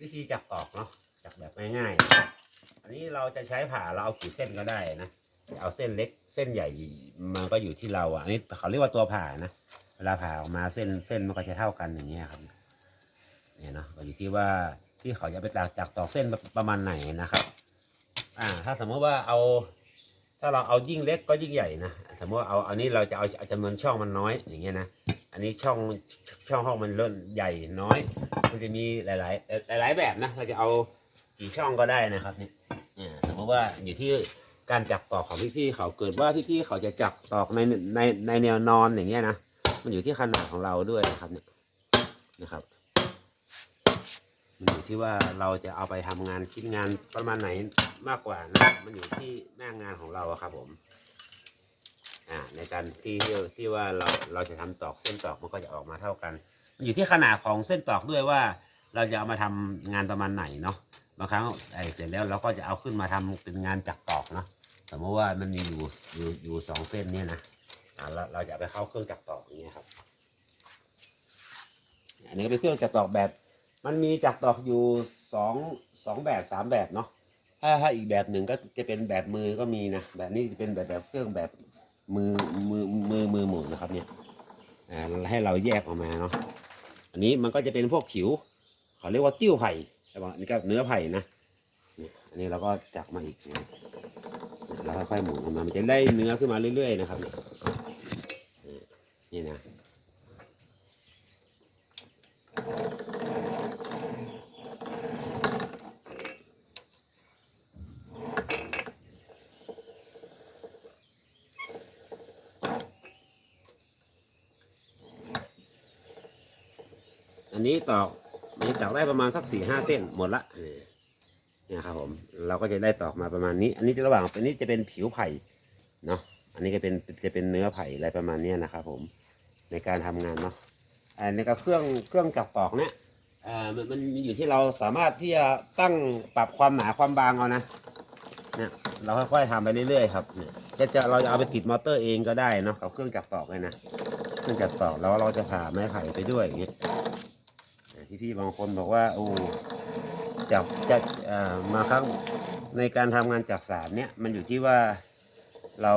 วิธีจักตอกเนาะจักแบบง่ายๆ อันนี้เราจะใช้ผ่าเราเอากี่เส้นก็ได้นะเอาเส้นเล็กเส้นใหญ่มันก็อยู่ที่เราอะอันนี้เขาเรียกว่าตัวผ่านะเวลาผ่าออกมาเส้นเส้นมันก็จะเท่ากันอย่างเงี้ยครับเนี่ยเนาะก็อยู่ที่ว่าที่เขาจะไปตักจักตอกเส้นประมาณไหนนะครับ อ่า ถ้าสมมติว่าเอา ถ้าเราเอายิ่งเล็กก็ยิ่งใหญ่นะสมมติว่าเอาอันนี้เราจะเอาเอาจำนวนช่องมันน้อยอย่างเงี้ยนะ อันนี้ช่องช่องห้องมันเริ่มใหญ่น้อย มันจะมีหลาย ๆ หลาย ๆ แบบนะ เราจะเอากี่ช่องก็ได้นะครับนี่เนี่ยสมมติว่าอยู่ที่การจักตอกของพี่ๆเขาเกิดว่าพี่ๆเขาจะจักตอกในในในแนวนอนอย่างเงี้ยนะมันอยู่ที่ขนาดของเราด้วยนะครับเนี่ยนะครับ มันอยู่ที่ว่าเราจะเอาไปทำงานชิ้นงานประมาณไหนมากกว่านะมันอยู่ที่หน้างานของเราครับผม อ่าในการที่ที่ที่ว่าเราเราจะทำตอกเส้นตอกมันก็จะออกมาเท่ากัน อยู่ที่ขนาดของเส้นตอกด้วยว่า เราจะเอามาทำงานประมาณไหนเนาะบางครั้งไอ้เสร็จแล้วเราก็จะเอาขึ้นมาทำเป็นงานจักตอกเนาะสมมติว่ามันมีอยู่อยู่อยู่สองเส้นเนี่ยนะอ่าเราเราจะไปเข้าเครื่องจักตอกอย่างเงี้ยครับอันนี้เป็นเครื่องจักตอกแบบ มันมีจักตอกอยู่สองสองแบบสามแบบเนาะถ้าถ้าอีกแบบหนึ่งก็จะเป็นแบบมือก็มีนะแบบนี้จะเป็นแบบแบบเครื่องแบบ มือมือมือมือหมุนนะครับเนี่ยให้เราแยกออกมาเนาะอันนี้มันก็จะเป็นพวกผิว เขาเรียกว่าติ้วไผ่ใช่ปะอันนี้ก็เนื้อไผ่นะนี่อันนี้เราก็จักมาอีกนะแล้วค่อยๆหมุนออกมามันจะได้เนื้อขึ้นมาเรื่อยๆนะครับเนี่ยนี่นะ อันนี้ตอกอันนี้ตอกได้ประมาณสักสี่ห้าเส้นหมดละเนี่ยครับผมเราก็จะได้ตอกมาประมาณนี้ อันนี้จะระหว่างอันนี้จะเป็นผิวไผ่เนาะอันนี้ก็เป็นจะเป็นเนื้อไผ่อะไรประมาณนี้นะครับผมในการทำงานเนาะอันนี้ก็เครื่องเครื่องจักรตอกเนี่ยอ่ามันมันมีอยู่ที่เราสามารถที่จะตั้งปรับความหนาความบางเอานะเนี่ยเราค่อยๆทำไปเรื่อยๆครับเนี่ยจะจะเราจะเอาไปติดมอเตอร์เองก็ได้เนาะกับเครื่องจักรตอกเลยนะเครื่องจักรตอกแล้วเราจะผ่าไม้ไผ่ไปด้วยอย่างเงี้ย พี่บางคนบอกว่าโอ้จากจากเอ่อมาครั้งในการทำงานจากสารเนี่ยมันอยู่ที่ว่าเรา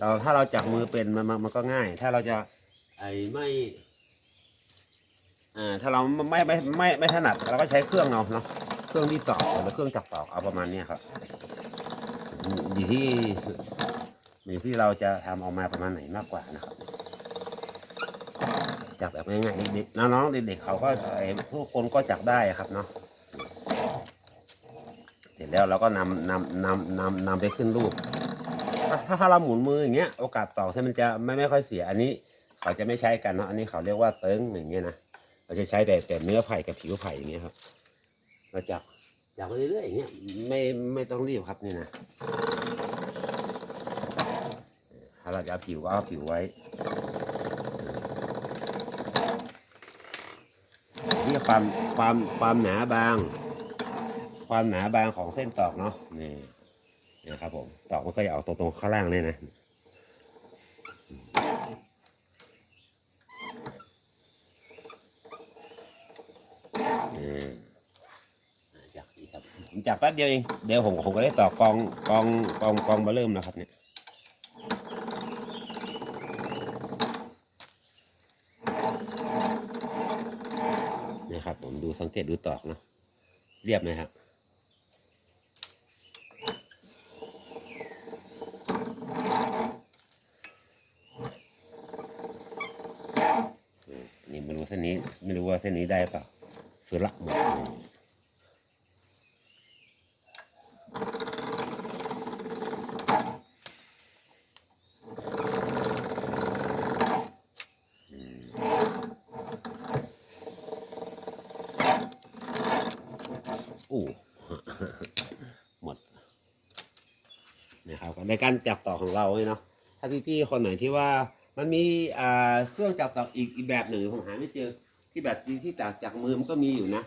เราถ้าเราจับมือเป็นมันมันก็ง่าย ถ้าเราจะไอ้ไม่อ่าถ้าเราไม่ไม่ไม่ไม่ถนัดเราก็ใช้เครื่องเอาเนาะเครื่องที่ตอกหรือเครื่องจักรตอกเอาประมาณเนี้ครับอยู่ที่อยู่ที่เราจะทำออกมาประมาณไหนมากกว่านะครับ จับแบบง่ายๆเด็กๆน้องๆเด็กๆเขาก็ไอ้คนก็จับได้ครับเนาะเสร็จแล้วเราก็นำนำนำนำนำไปขึ้นรูปถ้าถ้าเราหมุนมืออย่างเงี้ยโอกาสตอกที่มันจะไม่ไม่ค่อยเสียอันนี้ เขาจะไม่ใช้กันเนาะอันนี้เขาเรียกว่าเติ้งอย่างเงี้ยนะเราจะใช้แต่แต่เนื้อไผ่กับผิวไผ่อย่างเงี้ยครับเราจับจับไปเรื่อยๆอย่างเงี้ยไม่ไม่ต้องรีบครับนี่นะถ้าเราจะผิวก็เอาผิวไว้ ความความความหนาบาง ความหนาบางของเส้นตอกเนาะนี่นี่ครับผมตอกมันก็จะออกตรงๆข้างล่างเลยนะนี่จักอีกครับผมจักแป๊บเดียวเองเดี๋ยวผมผมก็ได้ตอกกองกองกองกองมาเริ่มแล้วครับเนี่ย ครับ ผมดูสังเกตดูตอกเนาะเรียบไหมครับนี่ไม่รู้เส้นนี้ ไม่รู้ว่าเส้นนี้ได้เปล่าสุระหมด อู้หมดนะครับในการจับต่อของเราเนี่ยเนาะถ้าพี่ๆคนไหนที่ว่ามันมีเครื่องจับต่ออีกอีกแบบหนึ่งผมหาไม่เจอที่แบบที่จากจากมือมันก็มีอยู่นะ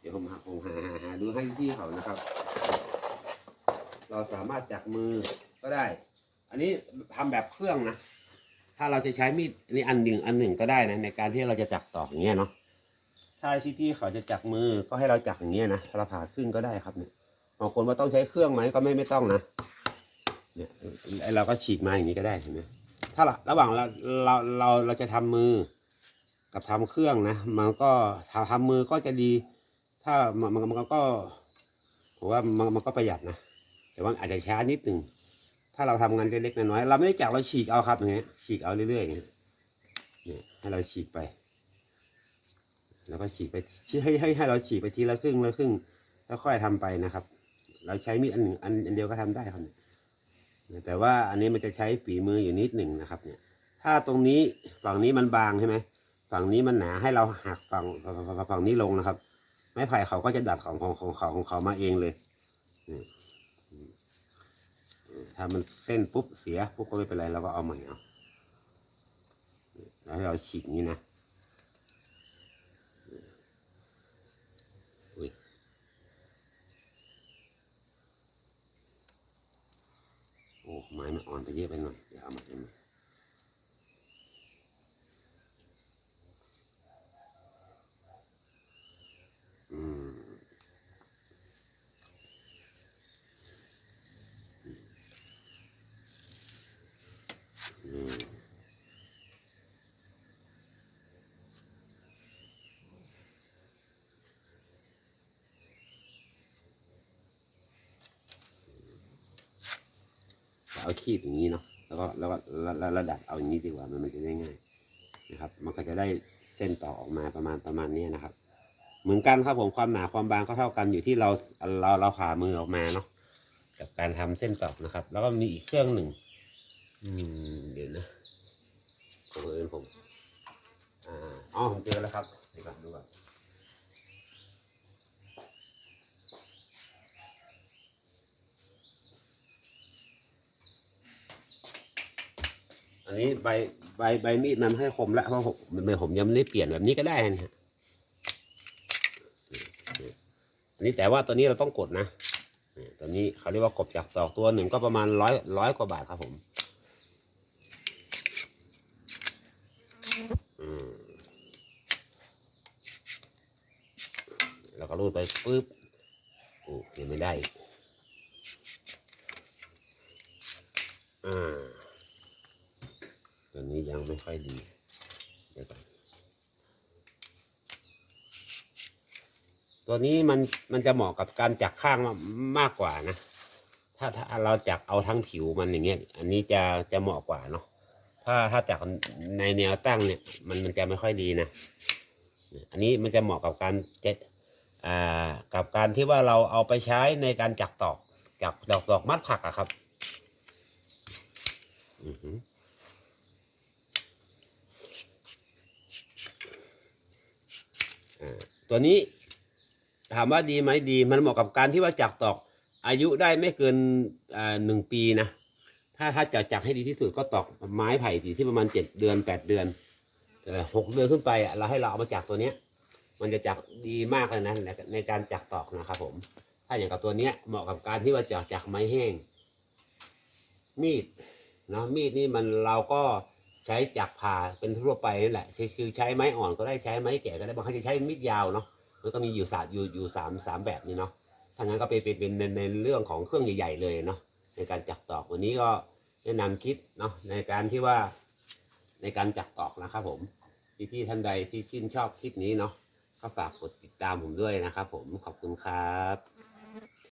เดี๋ยวผมหาผมหาหาดูให้พี่เขานะครับ เราสามารถจักมือก็ได้ อันนี้ทำแบบเครื่องนะ ถ้าเราจะใช้มีดอันนี้อันหนึ่งอันหนึ่งก็ได้นะในการที่เราจะจักตออย่างเงี้ยเนาะ ถ้าที่พี่เขาจะจักมือก็ให้เราจักอย่างเงี้ยนะเราผ่าขึ้นก็ได้ครับเนี่ยบางคนว่าต้องใช้เครื่องไหมก็ไม่ไม่ต้องนะเนี่ยไอเราก็ฉีกมาอย่างนี้ก็ได้เห็นไหมถ้าระระหว่างเราเราเราเราจะทำมือกับทำเครื่องนะมันก็ทำทำมือก็จะดี ถ้ามันมันก็ผมว่ามันมันก็ประหยัดนะแต่ว่าอาจจะช้านิดหนึ่งถ้าเราทำงานเล็กๆน้อยๆเราไม่ได้จักเราฉีกเอาครับอย่างเงี้ยฉีกเอาเรื่อยๆอย่างเงี้ยเนี่ยให้เราฉีกไป แล้วก็ฉีกไปให้ให้ให้เราฉีกไปทีละครึ่งละครึ่งแล้วค่อยทำไปนะครับ เราใช้มีดอันหนึ่งอันอันเดียวก็ทำได้ครับแต่ว่าอันนี้มันจะใช้ฝีมืออยู่นิดหนึ่งนะครับเนี่ย ถ้าตรงนี้ฝั่งนี้มันบางใช่ไหมฝั่งนี้มันหนาให้เราหักฝั่งฝั่งฝั่งนี้ลงนะครับ ไม้ไผ่เขาก็จะดัดของของของเขาของเขามาเองเลยถ้ามันเส้นปุ๊บเสียปุ๊บก็ไม่เป็นไรเราก็เอาใหม่เอาแล้วให้เราฉีกอย่างนี้นะอุ้ยโอ้ไมันอ่อนไปเยอะไปหน่อยเดี๋ยวเอามาให้ใหม่ เอาคีบอย่างนี้เนาะแล้วก็แล้วก็แล้วดัดเอาอย่างนี้ดีกว่ามันมันจะได้ง่ายนะครับ มันก็จะได้เส้นต่อออกมาประมาณประมาณนี้นะครับ เหมือนกันครับผมความหนาความบางก็เท่ากันอยู่ที่เราเราเราผ่ามือออกมาเนาะกับการทำเส้นตอกนะครับ แล้วก็มีอีกเครื่องหนึ่งอืมเดี๋ยวนะของเอิญผมอ่าอ๋อผมเจอแล้วครับเดี๋ยวก่อนดูก่อน อันนี้ใบใบใบมีดมันให้คมแล้วเพราะผมมันผมยังไม่ได้เปลี่ยนแบบนี้ก็ได้นะฮะอันนี้แต่ว่าตัวนี้เราต้องกดนะตัวนี้เขาเรียกว่ากบจากตอกตัวหนึ่งก็ประมาณร้อยร้อยกว่าบาทครับผมอืมแล้วก็รูดไปปุ๊บโอ้ยังไม่ได้อ่า ยังไม่ค่อยดี เดี๋ยวก่อนตัวนี้มันมันจะเหมาะกับการจักข้างมากกว่านะ ถ้าถ้าเราจักเอาทั้งผิวมันอย่างเงี้ย อันนี้จะจะเหมาะกว่าเนาะ ถ้าถ้าจักในแนวตั้งเนี่ย มันมันจะไม่ค่อยดีนะ อันนี้มันจะเหมาะกับการเจ็ดอ่ากับการที่ว่าเราเอาไปใช้ในการจักตอกจักดอกดอกมัดผักอะครับ อือหืออ่า ตัวนี้ถามว่าดีไหมดี มันเหมาะกับการที่ว่าจักตอกอายุได้ไม่เกินหนึ่งปีนะ ถ้าถ้าจะจักให้ดีที่สุดก็ตอกไม้ไผ่สีที่ประมาณเจ็ดเดือนแปดเดือนหกเดือนขึ้นไปเราให้เราเอามาจักตัวเนี้ย มันจะจักดีมากเลยนะในในการจักตอกนะครับผม ถ้าอย่างกับตัวเนี้ยเหมาะกับการที่ว่าจักจักไม้แห้ง มีดเนาะมีดนี่มันเราก็ ช้จักผ่าเป็นทั่วไปนั่นแหละคือใช้ไม้อ่อนก็ได้ใช้ไม้แก่ก็ได้บางครั้งจะใช้มีดยาวเนาะมันก็มีอยู่สาอยู่อยู่สามสามแบบนี้เนาะถ้างั้นก็เป็นเป็นเป็นในในเรื่องของเครื่องใหญ่ๆเลยเนาะในการจักตอกวันนี้ก็แนะนำคลิปเนาะในการที่ว่าในการจักตอกนะครับผมพี่ๆท่านใดที่ชื่นชอบคลิปนี้เนาะก็ฝากกดติดตามผมด้วยนะครับผมขอบคุณครับ